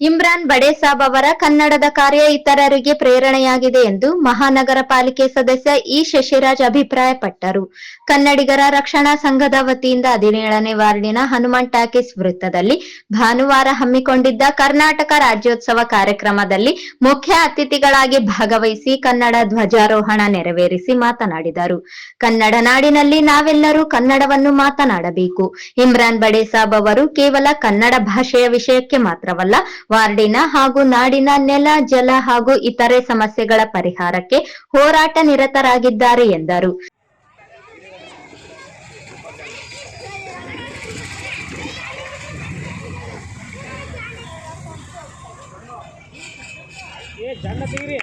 ಇಮ್ರಾನ್ ಬಡೇಸಾಬ್ ಅವರ ಕನ್ನಡದ ಕಾರ್ಯ ಇತರರಿಗೆ ಪ್ರೇರಣೆಯಾಗಿದೆ ಎಂದು ಮಹಾನಗರ ಪಾಲಿಕೆ ಸದಸ್ಯ ಇ ಶಶಿರಾಜ್ ಅಭಿಪ್ರಾಯಪಟ್ಟರು. ಕನ್ನಡಿಗರ ರಕ್ಷಣಾ ಸಂಘದ ವತಿಯಿಂದ ಹದಿನೇಳನೇ ವಾರ್ಡಿನ ಹನುಮಾನ್ ಟಾಕೀಸ್ ವೃತ್ತದಲ್ಲಿ ಭಾನುವಾರ ಹಮ್ಮಿಕೊಂಡಿದ್ದ ಕರ್ನಾಟಕ ರಾಜ್ಯೋತ್ಸವ ಕಾರ್ಯಕ್ರಮದಲ್ಲಿ ಮುಖ್ಯ ಅತಿಥಿಗಳಾಗಿ ಭಾಗವಹಿಸಿ ಕನ್ನಡ ಧ್ವಜಾರೋಹಣ ನೆರವೇರಿಸಿ ಮಾತನಾಡಿದರು. ಕನ್ನಡ ನಾಡಿನಲ್ಲಿ ನಾವೆಲ್ಲರೂ ಕನ್ನಡವನ್ನು ಮಾತನಾಡಬೇಕು. ಇಮ್ರಾನ್ ಬಡೇಸಾಬ್ ಅವರು ಕೇವಲ ಕನ್ನಡ ಭಾಷೆಯ ವಿಷಯಕ್ಕೆ ಮಾತ್ರವಲ್ಲ ವಾರ್ಡಿನ ಹಾಗೂ ನಾಡಿನ ನೆಲ, ಜಲ ಹಾಗೂ ಇತರೆ ಸಮಸ್ಯೆಗಳ ಪರಿಹಾರಕ್ಕೆ ಹೋರಾಟ ನಿರತರಾಗಿದ್ದಾರೆ ಎಂದರು. ಏ ಜನ್ನ ತೆಗಿರಿ.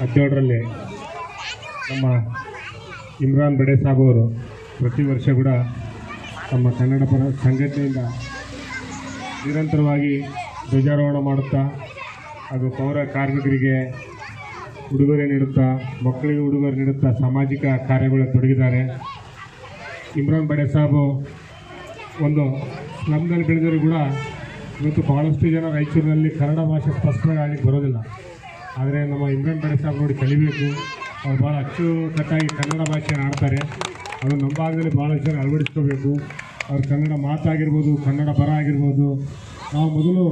ಹದಿನೇಳರಲ್ಲಿ ನಮ್ಮ ಇಮ್ರಾನ್ ಬಡೇ ಸಾಬ್ ಅವರು ಪ್ರತಿ ವರ್ಷ ಕೂಡ ನಮ್ಮ ಕನ್ನಡ ಪರ ಸಂಘಟನೆಯಿಂದ ನಿರಂತರವಾಗಿ ಧ್ವಜಾರೋಹಣ ಮಾಡುತ್ತಾ ಹಾಗೂ ಪೌರ ಕಾರ್ಮಿಕರಿಗೆ ಉಡುಗೊರೆ ನೀಡುತ್ತಾ, ಮಕ್ಕಳಿಗೆ ಉಡುಗೊರೆ ನೀಡುತ್ತಾ ಸಾಮಾಜಿಕ ಕಾರ್ಯಗಳು ತೊಡಗಿದ್ದಾರೆ. ಇಮ್ರಾನ್ ಬಡೆ ಸಾಬು ಒಂದು ಸ್ಲಮ್ನಲ್ಲಿ ಬೆಳೆದರೂ ಕೂಡ ಇವತ್ತು ಭಾಳಷ್ಟು ಜನ ರಾಯಚೂರಿನಲ್ಲಿ ಕನ್ನಡ ಭಾಷೆ ಸ್ಪಷ್ಟವಾಗಿ ಬರೋದಿಲ್ಲ. ಆದರೆ ನಮ್ಮ ಇಮ್ರಾನ್ ಬಡೆ ಸಾಹೇಬ್ ನೋಡಿ ಕಲಿಬೇಕು. ಅವ್ರು ಭಾಳ ಅಚ್ಚುಕಟ್ಟಾಗಿ ಕನ್ನಡ ಭಾಷೆ ಆಡ್ತಾರೆ. ಅದು ನಮ್ಮ ಭಾಗದಲ್ಲಿ ಭಾಳ ಜನ ಅಳವಡಿಸ್ಕೋಬೇಕು. ಅವ್ರ ಕನ್ನಡ ಮಾತಾಗಿರ್ಬೋದು, ಕನ್ನಡ ಬರ ಆಗಿರ್ಬೋದು. ನಾವು ಮೊದಲು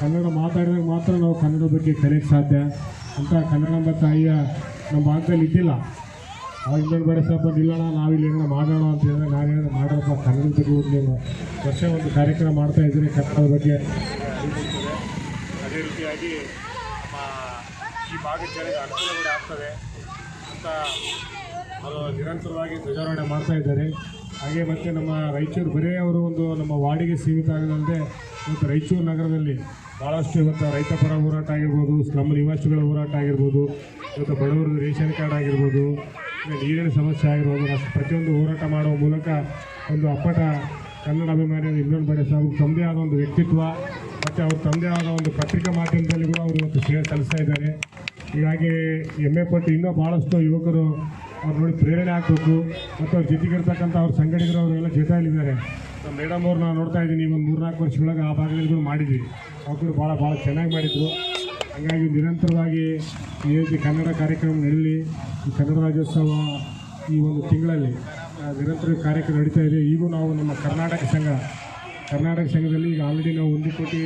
ಕನ್ನಡ ಮಾತಾಡಿದಾಗ ಮಾತ್ರ ನಾವು ಕನ್ನಡ ಬಗ್ಗೆ ಕಲಿಯೋಕ್ಕೆ ಸಾಧ್ಯ. ಅಂತ ಕನ್ನಡಾಂಬ ತಾಯಿಯ ನಮ್ಮ ಭಾಗದಲ್ಲಿ ಇದ್ದಿಲ್ಲ. ಅವ್ರು ಇನ್ನೊಂದು ಬೇಡ ಸ್ವಲ್ಪ ನಿಲ್ಲೋಣ ನಾವಿಲ್ಲಿ ಏನೋ ಮಾಡೋಣ ಅಂತ ಹೇಳಿದ್ರೆ ನಾನು ಮಾಡೋಣ ಮಾಡೋಪ್ಪ ಕನ್ನಡ ಬಗ್ಗೆ ನೀವು ವರ್ಷ ಒಂದು ಕಾರ್ಯಕ್ರಮ ಮಾಡ್ತಾ ಇದ್ದೀರಿ ಕನ್ನಡದ ಬಗ್ಗೆ. ಅದೇ ರೀತಿಯಾಗಿ ನಮ್ಮ ಈ ಭಾಗದ ಜನರಿಗೆ ಅನುಕೂಲ ಕೂಡ ಆಗ್ತದೆ ಅಂತ ಅವರು ನಿರಂತರವಾಗಿ ಧ್ವಜಾರೋಹಣೆ ಮಾಡ್ತಾ ಇದ್ದಾರೆ. ಹಾಗೆ ಮತ್ತು ನಮ್ಮ ರಾಯಚೂರು ಬರೀ ಅವರು ಒಂದು ನಮ್ಮ ವಾರ್ಡಿಗೆ ಸೀಮಿತ ಆಗದಂತೆ ಮತ್ತು ರಾಯಚೂರು ನಗರದಲ್ಲಿ ಭಾಳಷ್ಟು ಇವತ್ತು ರೈತ ಪರ ಹೋರಾಟ ಆಗಿರ್ಬೋದು ಸ್ಲಮ್ ನಿವಾಸಿಗಳ ಹೋರಾಟ ಆಗಿರ್ಬೋದು, ಇವತ್ತು ಬಡವರ ರೇಷನ್ ಕಾರ್ಡ್ ಆಗಿರ್ಬೋದು ನೀರಿನ ಸಮಸ್ಯೆ ಆಗಿರ್ಬೋದು, ಅಷ್ಟು ಪ್ರತಿಯೊಂದು ಹೋರಾಟ ಮಾಡುವ ಮೂಲಕ ಒಂದು ಅಪ್ಪಟ ಕನ್ನಡ ಅಭಿಮಾನಿ ಇನ್ನೊಂದು ಬಡೆ ಸಾಹೇಬ್ ತಮ್ಮದೇ ಆದ ಒಂದು ವ್ಯಕ್ತಿತ್ವ ಮತ್ತು ಅವ್ರ ತಂದೆ ಆದ ಒಂದು ಪತ್ರಿಕಾ ಮಾಧ್ಯಮದಲ್ಲಿ ಕೂಡ ಅವರು ಇವತ್ತು ಸೇವೆ ಸಲ್ಲಿಸ್ತಾ ಇದ್ದಾರೆ. ಹೀಗಾಗಿ ಹೆಮ್ಮೆ ಪಟ್ಟು ಇನ್ನೂ ಭಾಳಷ್ಟು ಯುವಕರು ಅವ್ರು ನೋಡಿ ಪ್ರೇರಣೆ ಆಗಬೇಕು. ಮತ್ತು ಅವ್ರ ಜೊತೆಗಿರ್ತಕ್ಕಂಥ ಅವ್ರ ಸಂಘಟಕರು ಅವರೆಲ್ಲ ಜೊತೆಯಲ್ಲಿದ್ದಾರೆ. ಮೇಡಮ್ ಅವ್ರು ನಾನು ನೋಡ್ತಾ ಇದ್ದೀನಿ, ಒಂದು ಮೂರ್ನಾಲ್ಕು ವರ್ಷದೊಳಗೆ ಆ ಭಾಗದಲ್ಲಿ ಕೂಡ ಮಾಡಿದ್ವಿ. ಅವರು ಭಾಳ ಭಾಳ ಚೆನ್ನಾಗಿ ಮಾಡಿದರು. ಹಾಗಾಗಿ ನಿರಂತರವಾಗಿ ಈ ರೀತಿ ಕನ್ನಡ ಕಾರ್ಯಕ್ರಮ ನಡೀಲಿ. ಈ ಕನ್ನಡ ರಾಜ್ಯೋತ್ಸವ ಈ ಒಂದು ತಿಂಗಳಲ್ಲಿ ನಿರಂತರ ಕಾರ್ಯಕ್ರಮ ನಡೀತಾ ಇದೆ. ಈಗೂ ನಾವು ನಮ್ಮ ಕರ್ನಾಟಕ ಸಂಘ ಕರ್ನಾಟಕ ಸಂಘದಲ್ಲಿ ಈಗ ಆಲ್ರೆಡಿ ನಾವು ಒಂದು ಕೋಟಿ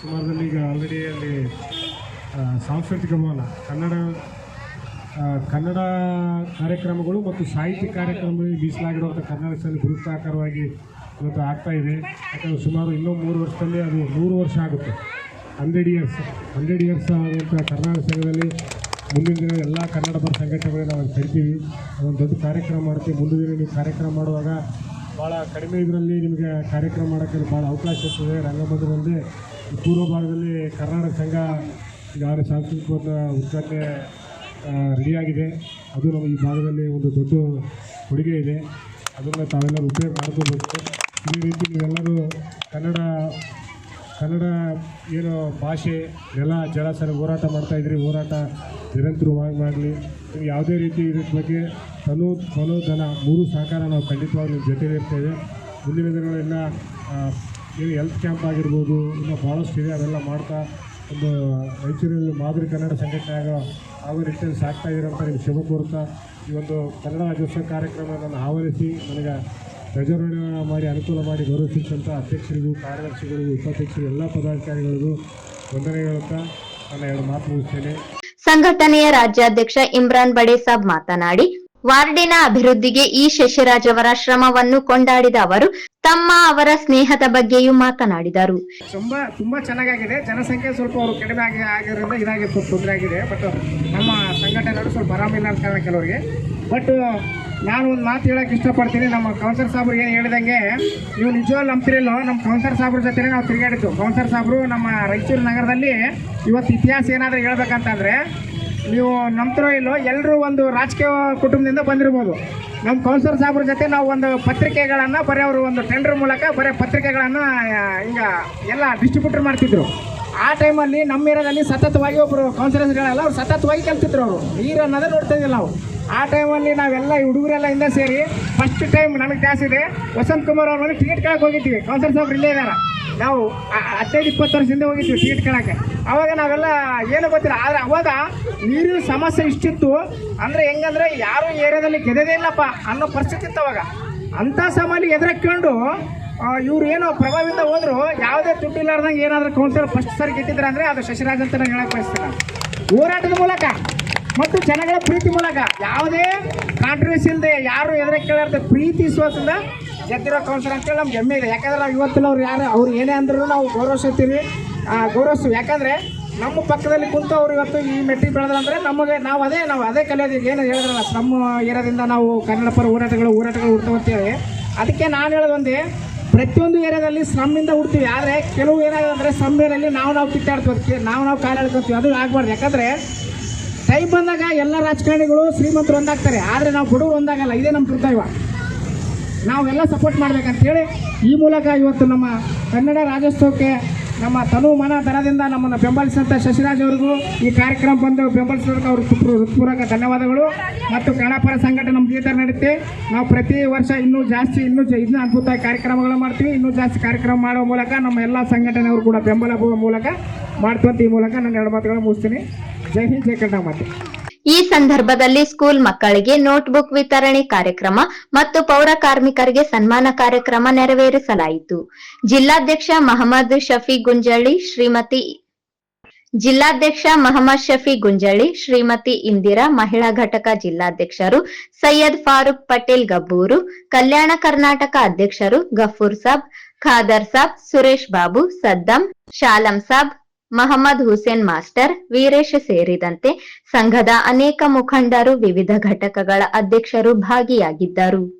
ಸುಮಾರದಲ್ಲಿ ಈಗ ಆಲ್ರೆಡಿ ಅಲ್ಲಿ ಸಾಂಸ್ಕೃತಿಕ ಭವನ, ಕನ್ನಡ ಕನ್ನಡ ಕಾರ್ಯಕ್ರಮಗಳು ಮತ್ತು ಸಾಹಿತ್ಯ ಕಾರ್ಯಕ್ರಮಗಳಿಗೆ ಮೀಸಲಾಗಿರುವಂಥ ಕರ್ನಾಟಕ ಸಂಘ ಗುರುತಾಕಾರವಾಗಿ ಇವತ್ತು ಆಗ್ತಾ ಇದೆ. ಯಾಕಂದರೆ ಸುಮಾರು ಇನ್ನೂ ಮೂರು ವರ್ಷದಲ್ಲಿ ಅದು ನೂರು ವರ್ಷ ಆಗುತ್ತೆ. ಹಂಡ್ರೆಡ್ ಇಯರ್ಸ್ ಹಂಡ್ರೆಡ್ ಇಯರ್ಸ್ ಆದಂಥ ಕರ್ನಾಟಕ ಸಂಘದಲ್ಲಿ ಮುಂದಿನ ದಿನ ಎಲ್ಲ ಕನ್ನಡ ಪರ ಸಂಘಟನೆಗಳಿಗೆ ನಾವು ಕರಿತೀವಿ ಅದೊಂದು ದೊಡ್ಡ ಕಾರ್ಯಕ್ರಮ ಮಾಡ್ತೀವಿ ಮುಂದಿನ ದಿನ ನೀವು ಕಾರ್ಯಕ್ರಮ ಮಾಡುವಾಗ ಭಾಳ ಕಡಿಮೆ ಇದರಲ್ಲಿ ನಿಮಗೆ ಕಾರ್ಯಕ್ರಮ ಮಾಡೋಕ್ಕೆ ಭಾಳ ಅವಕಾಶ ಇರ್ತದೆ. ರಂಗಮಂದಿರದಲ್ಲಿ ಈ ಪೂರ್ವ ಭಾಗದಲ್ಲಿ ಕರ್ನಾಟಕ ಸಂಘ ಈಗಾಗಲೇ ಸಾಂಸ್ಕೃತಿಕ ಉದ್ಘಾಟನೆ ರೆಡಿಯಾಗಿದೆ. ಅದು ನಮ್ಮ ಈ ಭಾಗದಲ್ಲಿ ಒಂದು ದೊಡ್ಡ ಕೊಡುಗೆ ಇದೆ. ಅದನ್ನು ತಾವೆಲ್ಲರೂ ಉಪಯೋಗ ಮಾಡ್ಕೋಬೇಕು ಈ ರೀತಿ ನೀವೆಲ್ಲರೂ ಕನ್ನಡ ಕನ್ನಡ ಏನು ಭಾಷೆ, ನೆಲ ಜಲಸರ ಹೋರಾಟ ಮಾಡ್ತಾಯಿದ್ರಿ ಹೋರಾಟ ನಿರಂತರವಾಗಿ ಮಾಡಲಿ. ಯಾವುದೇ ರೀತಿ ಇದ್ರ ಬಗ್ಗೆ ತನು ಮನು ಧನ ಮೂರು ಸಹಕಾರ ನಾವು ಖಂಡಿತವಾಗಿ ನಿಮ್ಮ ಜೊತೆಲಿ ಇರ್ತೇವೆ ಮುಂದಿನ ದಿನಗಳೆಲ್ಲ ಏನು ಹೆಲ್ತ್ ಕ್ಯಾಂಪ್ ಆಗಿರ್ಬೋದು, ಇನ್ನೂ ಭಾಳಷ್ಟು ಇದೆ ಅವೆಲ್ಲ ಮಾಡ್ತಾ ಒಂದು ಮೈಸೂರಿನಲ್ಲಿ ಮಾದರಿ ಕನ್ನಡ ಸಂಘಟನೆ ಆಗೋ ಆಗೋ ರೀತಿಯಲ್ಲಿ ಸಾಕ್ತಾ ಇರೋಂಥ ನಿಮ್ಮ ಶುಭ ಕೋರ್ತಾ ಈ ಒಂದು ಕನ್ನಡ ರಾಜ್ಯೋತ್ಸವ ಕಾರ್ಯಕ್ರಮವನ್ನು ಆವರಿಸಿ ನನಗೆ ಧ್ವಜಾರೋಹಣ ಮಾಡಿ, ಅನುಕೂಲ ಮಾಡಿ ಗೌರವಿಸಿದಂಥ ಅಧ್ಯಕ್ಷರಿಗೂ, ಕಾರ್ಯದರ್ಶಿಗಳಿಗೂ, ಉಪಾಧ್ಯಕ್ಷರು, ಎಲ್ಲ ಪದಾಧಿಕಾರಿಗಳಿಗೂ ವಂದನೆ ಹೇಳುತ್ತಾ ನನ್ನ ಎರಡು ಮಾತು ಮುಗಿಸ್ತೇನೆ. ಸಂಘಟನೆಯ ರಾಜ್ಯಾಧ್ಯಕ್ಷ ಇಮ್ರಾನ್ ಬಡೇಸಾಬ್ ಮಾತನಾಡಿ ವಾರ್ಡಿನ ಅಭಿವೃದ್ಧಿಗೆ ಈ ಶಶಿರಾಜ್ ಅವರ ಶ್ರಮವನ್ನು ಕೊಂಡಾಡಿದ ಅವರು ತಮ್ಮ ಅವರ ಸ್ನೇಹದ ಬಗ್ಗೆಯೂ ಮಾತನಾಡಿದರು. ತುಂಬಾ ತುಂಬಾ ಚೆನ್ನಾಗಿದೆ ಜನಸಂಖ್ಯೆ ಸ್ವಲ್ಪ ಅವರು ಕಡಿಮೆ ಆಗಿ, ಆಗಿರೋದ್ರಿಂದ ಇದಾಗಿ ಸ್ವಲ್ಪ ತೊಂದರೆ ಆಗಿದೆ. ಬಟ್ ನಮ್ಮ ಸಂಘಟನೆಗಳು ಸ್ವಲ್ಪ ಆರಾಮಿಲ್ಲ ಅಂತ ಕಾರಣ ಕೆಲವರಿಗೆ. ಬಟ್ ನಾನು ಒಂದು ಮಾತು ಹೇಳಕ್ಕೆ ಇಷ್ಟಪಡ್ತೀನಿ. ನಮ್ಮ ಕೌನ್ಸರ್ ಸಾಬ್ರು ಏನು ಹೇಳಿದಂಗೆ ನೀವು ನಿಜವಾಗ್ಲು ನಂಬ್ತಿರಲ್ಲೋ ನಮ್ಮ ಕೌನ್ಸರ್ ಸಾಬ್ರ ಜೊತೆ ನಾವು ತಿರುಗಾಡಿದ್ದು. ಕೌನ್ಸರ್ ಸಾಬ್ರು ನಮ್ಮ ರಾಯಚೂರು ನಗರದಲ್ಲಿ ಇವತ್ತು ಇತಿಹಾಸ ಏನಾದರೂ ಹೇಳ್ಬೇಕಂತಂದರೆ ನೀವು ನಂಬ್ತಿರೋ ಇಲ್ಲೋ ಎಲ್ಲರೂ ಒಂದು ರಾಜಕೀಯ ಕುಟುಂಬದಿಂದ ಬಂದಿರ್ಬೋದು. ನಮ್ಮ ಕೌನ್ಸಿಲರ್ ಸಾಹೇಬ್ರ ಜೊತೆ ನಾವು ಒಂದು ಪತ್ರಿಕೆಗಳನ್ನು, ಬರೀ ಅವರು ಒಂದು ಟೆಂಡರ್ ಮೂಲಕ ಬರೀ ಪತ್ರಿಕೆಗಳನ್ನು ಈಗ ಎಲ್ಲ ಡಿಸ್ಟ್ರಿಬ್ಯೂಟರ್ ಮಾಡ್ತಿದ್ರು. ಆ ಟೈಮಲ್ಲಿ ನಮ್ಮ ಏರಿಯಾದಲ್ಲಿ ಸತತವಾಗಿ ಒಬ್ಬರು ಕೌನ್ಸಿಲರ್ಸ್ಗಳೆಲ್ಲ ಅವ್ರು ಸತತವಾಗಿ ಕಲ್ತಿದ್ರು ಅವರು. ನೀರು ಅನ್ನೋದೇ ನೋಡ್ತಾ ನಾವು. ಆ ಟೈಮಲ್ಲಿ ನಾವೆಲ್ಲ ಈ ಹುಡುಗರೆಲ್ಲ ಹಿಂದೆ ಸೇರಿ ಫಸ್ಟ್ ಟೈಮ್ ನನಗೆ ಜಾಸ್ತಿ ಇದೆ. ವಸಂತ್ ಕುಮಾರ್ ಅವ್ರ ಮನೆ ಟಿಕೆಟ್ ಕೇಳಕ್ಕೆ ಹೋಗಿದ್ದೀವಿ ಕೌನ್ಸಿಲರ್ ಸಾಬ್ರು ಇಲ್ಲೇ ಇದ್ದಾರೆ ನಾವು ಹದಿನೈದು ಇಪ್ಪತ್ತು ಹಿಂದೆ ಹೋಗಿದ್ವಿ ಟಿಕೆಟ್ ಕಳಕ್ಕೆ ಅವಾಗ ನಾವೆಲ್ಲ ಏನು ಗೊತ್ತಿಲ್ಲ, ಆದರೆ ಅವಾಗ ನೀರಿನ ಸಮಸ್ಯೆ ಇಷ್ಟಿತ್ತು. ಅಂದರೆ ಹೆಂಗಂದ್ರೆ ಯಾರು ಏರಿಯಾದಲ್ಲಿ ಗೆದ್ದದೇ ಇಲ್ಲಪ್ಪ ಅನ್ನೋ ಪರಿಸ್ಥಿತಿ ಇತ್ತು ಅವಾಗ. ಅಂಥ ಸಮಯಲ್ಲಿ ಎದುರಕ್ಕೊಂಡು ಇವ್ರು ಏನೋ ಪ್ರಭಾವದಿಂದ ಹೋದ್ರು, ಯಾವುದೇ ದುಡ್ಡು ಇಲ್ಲಾರ್ದಂಗೆ ಏನಾದರೂ ಕೌನ್ಸಿಲ್ ಫಸ್ಟ್ ಸರ್ ಗೆದ್ದಿದ್ರೆ ಅಂದರೆ ಅದು ಶಶಿರಾಜ್ ಅಂತ ನಾನು ಹೇಳಕ್ಕೆ ಹೋರಾಟದ ಮೂಲಕ ಮತ್ತು ಜನಗಳ ಪ್ರೀತಿ ಮೂಲಕ ಯಾವುದೇ ಕಾಂಟ್ರವರ್ಸಿ ಇಲ್ಲದೆ ಯಾರು ಎದುರಕ್ಕೆ ಕೇಳಾರ್ದೆ ಪ್ರೀತಿ ವಿಶ್ವಾಸದಿಂದ ಗೆದ್ದಿರೋ ಕೌನ್ಸಿಲರ್ ಅಂತೇಳಿ ನಮ್ಗೆ ಹೆಮ್ಮೆ ಇದೆ. ಯಾಕಂದ್ರೆ ನಾವು ಇವತ್ತಿನ ಅವ್ರು ಯಾರು, ಅವ್ರು ಏನೇ ಅಂದ್ರೂ ನಾವು ಗೌರವಿಸ್ತೀವಿ ಗೌರವಿಸ್ತೀವಿ. ಯಾಕಂದರೆ ನಮ್ಮ ಪಕ್ಕದಲ್ಲಿ ಕುಂತು ಅವ್ರು ಇವತ್ತು ಈ ಮೆಟ್ರಿಕ್ ಬೆಳೆದ್ರಂದ್ರೆ ನಮಗೆ ನಾವು ಅದೇ ನಾವು ಅದೇ ಕಲಿಯೋದು. ಏನು ಹೇಳಿದ್ರಲ್ಲ, ನಮ್ಮ ಏರಿಯಾದಿಂದ ನಾವು ಕನ್ನಡ ಪರ ಹೋರಾಟಗಳು ಹೋರಾಟಗಳು ಹುಡ್ತಾವಂತೇಳಿ ಅದಕ್ಕೆ ನಾನು ಹೇಳೋದು ಒಂದೇ, ಪ್ರತಿಯೊಂದು ಏರಿಯಾದಲ್ಲಿ ಶ್ರಮಿಂದ ಹುಡ್ತೀವಿ. ಆದರೆ ಕೆಲವು ಏನಾಗಿದೆ ಅಂದರೆ ನಾವು ನಾವು ಕಿತ್ತಾಡ್ತೀವಿ ನಾವು ನಾವು ಕಾಲು ಅದು ಆಗಬಾರ್ದು. ಯಾಕಂದರೆ ಟೈಮ್ ಬಂದಾಗ ಎಲ್ಲ ರಾಜಕಾರಣಿಗಳು ಶ್ರೀಮಂತರು ಒಂದಾಗ್ತಾರೆ. ಆದರೆ ನಾವು ಬಡವರು ಒಂದಾಗಲ್ಲ. ಇದೇ ನಮ್ಮ ಕರ್ತವ್ಯ. ನಾವೆಲ್ಲ ಸಪೋರ್ಟ್ ಮಾಡ್ಬೇಕಂತೇಳಿ ಈ ಮೂಲಕ ಇವತ್ತು ನಮ್ಮ ಕನ್ನಡ ರಾಜ್ಯೋತ್ಸವಕ್ಕೆ ನಮ್ಮ ತನು ಮನ ದರದಿಂದ ನಮ್ಮನ್ನು ಬೆಂಬಲಿಸಿದಂಥ ಶಶಿರಾಜ್ ಅವರಿಗೂ ಈ ಕಾರ್ಯಕ್ರಮ ಬಂದು ಬೆಂಬಲಿಸಿದಕ್ಕೆ ಹೃತ್ಪೂ- ಹೃತ್ಪೂರ್ವಕ ಧನ್ಯವಾದಗಳು. ಮತ್ತು ಕನ್ನಡಪರ ಸಂಘಟನೆ ನಮ್ಮ ಜೀವಿತ ನಡೆಯುತ್ತೆ ನಾವು ಪ್ರತಿ ವರ್ಷ ಇನ್ನೂ ಜಾಸ್ತಿ, ಇನ್ನೂ ಇನ್ನೂ ಅದ್ಭುತ ಕಾರ್ಯಕ್ರಮಗಳು ಮಾಡ್ತೀವಿ. ಇನ್ನೂ ಜಾಸ್ತಿ ಕಾರ್ಯಕ್ರಮ ಮಾಡುವ ಮೂಲಕ ನಮ್ಮ ಎಲ್ಲ ಸಂಘಟನೆಯವರು ಕೂಡ ಬೆಂಬಲ ಮೂಲಕ ಮಾಡ್ತಂತ ಈ ಮೂಲಕ ನಾನು ಎರಡು ಮಾತುಗಳನ್ನು ಮುಗಿಸ್ತೀನಿ. ಜೈ ಹಿಂದ್, ಜೈ ಕನ್ನಡ ಮಾತೆ. ಈ ಸಂದರ್ಭದಲ್ಲಿ ಸ್ಕೂಲ್ ಮಕ್ಕಳಿಗೆ ನೋಟ್ಬುಕ್ ವಿತರಣೆ ಕಾರ್ಯಕ್ರಮ ಮತ್ತು ಪೌರ ಕಾರ್ಮಿಕರಿಗೆ ಸನ್ಮಾನ ಕಾರ್ಯಕ್ರಮ ನೆರವೇರಿಸಲಾಯಿತು. ಜಿಲ್ಲಾಧ್ಯಕ್ಷ ಮಹಮ್ಮದ್ ಶಫಿ ಗುಂಜಳ್ಳಿ, ಶ್ರೀಮತಿ ಜಿಲ್ಲಾಧ್ಯಕ್ಷ ಮಹಮ್ಮದ್ ಶಫಿ ಗುಂಜಳಿ ಶ್ರೀಮತಿ ಇಂದಿರಾ, ಮಹಿಳಾ ಘಟಕ ಜಿಲ್ಲಾಧ್ಯಕ್ಷರು ಸೈಯದ್ ಫಾರೂಕ್ ಪಟೇಲ್ ಗಬ್ಬೂರು, ಕಲ್ಯಾಣ ಕರ್ನಾಟಕ ಅಧ್ಯಕ್ಷರು ಗಫೂರ್ ಸಾಬ್, ಖಾದರ್ ಸಾಬ್, ಸುರೇಶ್ ಬಾಬು, ಸದ್ದಂ, ಶಾಲಂ ಸಾಬ್ ಮಹಮ್ಮದ್ ಹುಸೇನ್ ಮಾಸ್ಟರ್ ವೀರೇಶ್ ಸೇರಿದಂತೆ ಸಂಘದ ಅನೇಕ ಮುಖಂಡರು ವಿವಿಧ ಘಟಕಗಳ ಅಧ್ಯಕ್ಷರು ಭಾಗಿಯಾಗಿದ್ದರು.